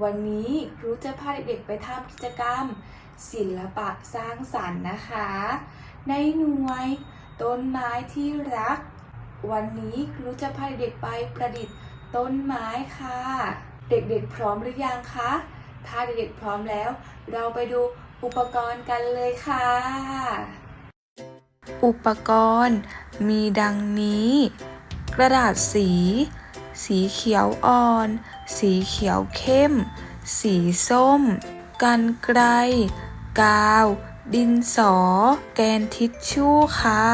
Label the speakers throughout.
Speaker 1: วันนี้ครูจะพาเด็กๆไปทำกิจกรรม ศิลปะสร้างสรรค์นะคะ ในหน่วย ต้นไม้ที่รัก วันนี้ครูจะพาเด็กๆไปประดิษฐ์ต้นไม้ค่ะ เด็กๆพร้อมหรือยังคะ ถ้าเด็กๆพร้อมแล้ว เราไปดูอุปกรณ์กันเลยค่ะ อุปกรณ์มีดังนี้ กระดาษสี สีเขียวอ่อน สีเขียวเข้ม สีส้ม กันไกล กาว ดินสอ แกนทิชชู่ค่ะ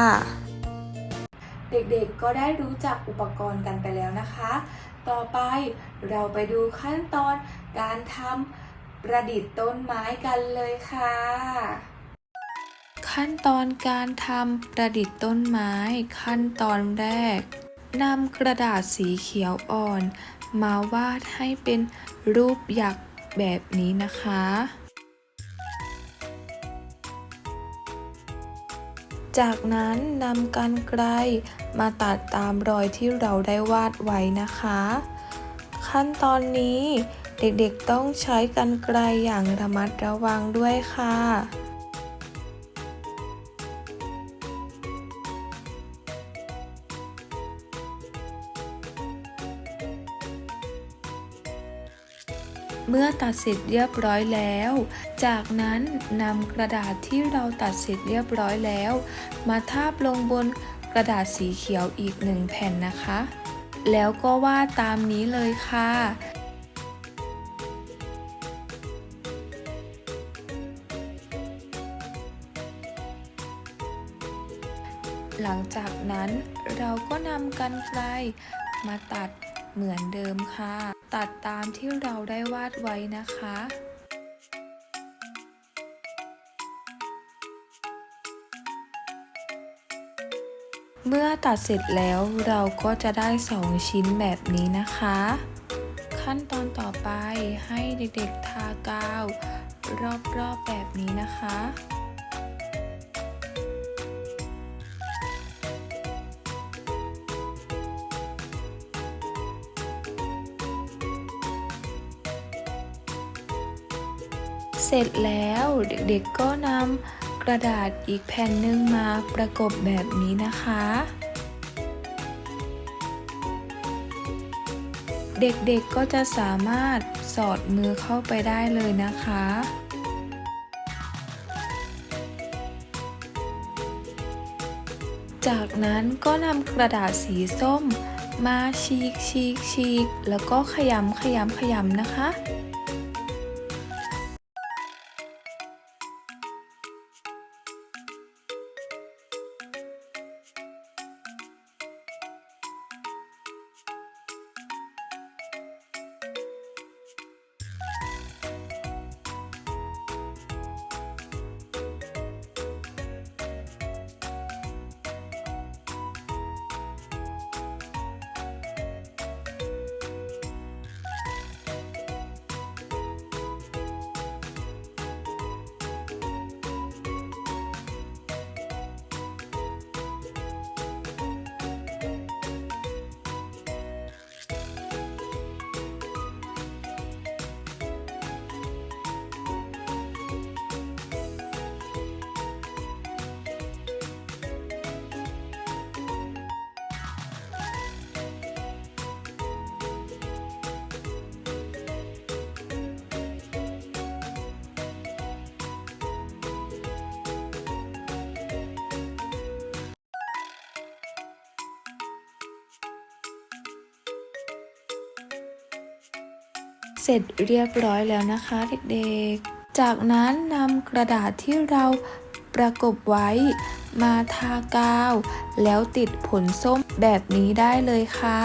Speaker 1: เด็กๆก็ได้รู้จักอุปกรณ์กันไปแล้วนะคะ ต่อไปเราไปดูขั้นตอนการทำประดิษฐ์ต้นไม้กันเลยค่ะ ขั้นตอนการทำประดิษฐ์ต้นไม้ ขั้นตอนแรก นำกระดาษสีเขียวอ่อน มาวาดให้เป็นรูปหยักษ์แบบนี้นะคะ จากนั้นนำกันไกลมาตัดตามรอยที่เราได้วาดไว้นะคะ ขั้นตอนนี้เด็กๆต้องใช้กันไกลอย่างระมัดระวังด้วยค่ะ เมื่อตัดเสร็จเรียบร้อยแล้ว จากนั้นนำกระดาษที่เราตัดเสร็จเรียบร้อยแล้ว มาทาบลงบนกระดาษสีเขียวอีกหนึ่งแผ่นนะคะ แล้วก็วาดตามนี้เลยค่ะหลังจากนั้นเราก็นำกันไกลมาตัดเหมือนเดิมค่ะ ตัดตามที่เราได้วาดไว้นะคะ เมื่อตัดเสร็จแล้วเราก็จะได้ 2 ชิ้นแบบนี้นะคะ ขั้นตอนต่อไปให้เด็กๆทากาว รอบๆแบบนี้นะคะ เสร็จแล้วเด็กๆก็นำกระดาษอีกแผ่นหนึ่งมาประกบแบบนี้นะคะ เด็กๆก็จะสามารถสอดมือเข้าไปได้เลยนะคะจากนั้นก็นำกระดาษสีส้ม มาฉีกฉีกฉีกแล้วก็ขยำขยำขยำนะคะ เสร็จเรียบร้อยแล้วนะคะ เด็กๆ จากนั้นนำกระดาษที่เราประกบไว้มาทากาว แล้วติดผลส้มแบบนี้ได้เลยค่ะ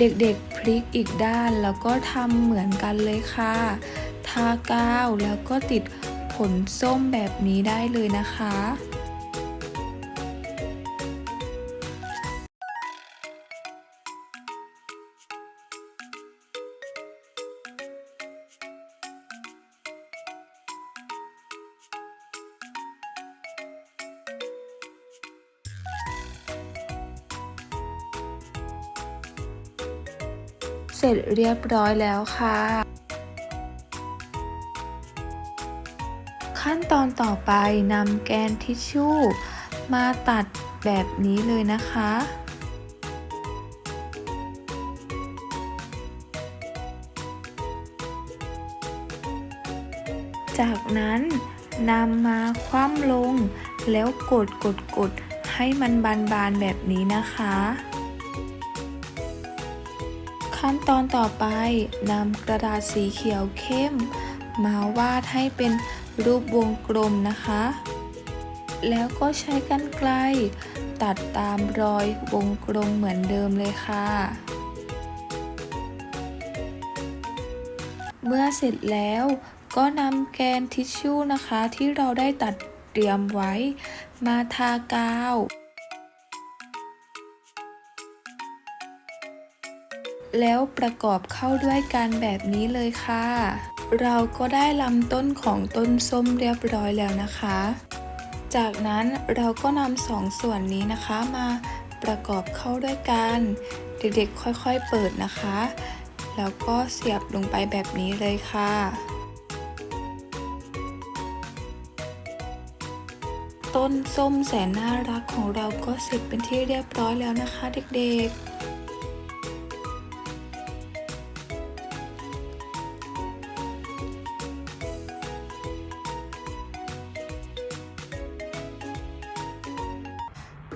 Speaker 1: เด็กๆพลิกอีกด้านแล้วก็ทำเหมือนกันเลยค่ะ ทากาวแล้วก็ติดผลส้มแบบนี้ได้เลยนะคะ เสร็จเรียบร้อยแล้วค่ะ ขั้นตอนต่อไปนำแกนทิชชู่ มาตัดแบบนี้เลยนะคะจากนั้นนำมาคว่ำลง แล้วกดกดกดให้มันบานๆแบบนี้นะคะ ขั้นตอนต่อไปนำกระดาษสีเขียวเข้ม มาวาดให้เป็นรูปวงกลมนะคะ แล้วก็ใช้กรรไกรตัดตามรอยวงกลมเหมือนเดิมเลยค่ะ เมื่อเสร็จแล้วก็นำแกนทิชชู่นะคะที่เราได้ตัดเตรียมไว้ มาทากาว แล้วประกอบเข้าด้วยกันแบบนี้เลยค่ะ เราก็ได้ลำต้นของต้นส้มเรียบร้อยแล้วนะคะ จากนั้นเราก็นำสองส่วนนี้นะคะมาประกอบเข้าด้วยกัน เด็กๆค่อยๆเปิดนะคะ แล้วก็เสียบลงไปแบบนี้เลยค่ะต้นส้มแสนน่ารักของเราก็เสร็จเป็นที่เรียบร้อยแล้วนะคะเด็กๆ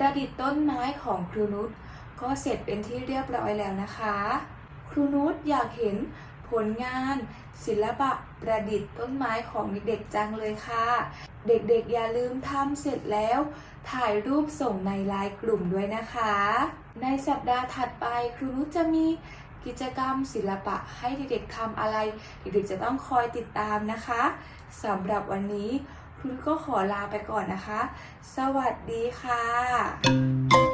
Speaker 1: ประดิษฐ์ต้นไม้ของครูนุชก็เสร็จเป็นที่เรียบร้อยแล้วนะคะ ครูนุชอยากเห็นผลงาน ศิลปะประดิษฐ์ต้นไม้ของเด็กๆจังเลยค่ะ เด็กๆอย่าลืมทำเสร็จแล้ว ถ่ายรูปส่งในไลน์กลุ่มด้วยนะคะ ในสัปดาห์ถัดไปครูนุชจะมีกิจกรรมศิลปะให้เด็กๆทำอะไร เด็กๆจะต้องคอยติดตามนะคะสำหรับวันนี้ คุณก็ขอลาไปก่อนนะคะ สวัสดีค่ะ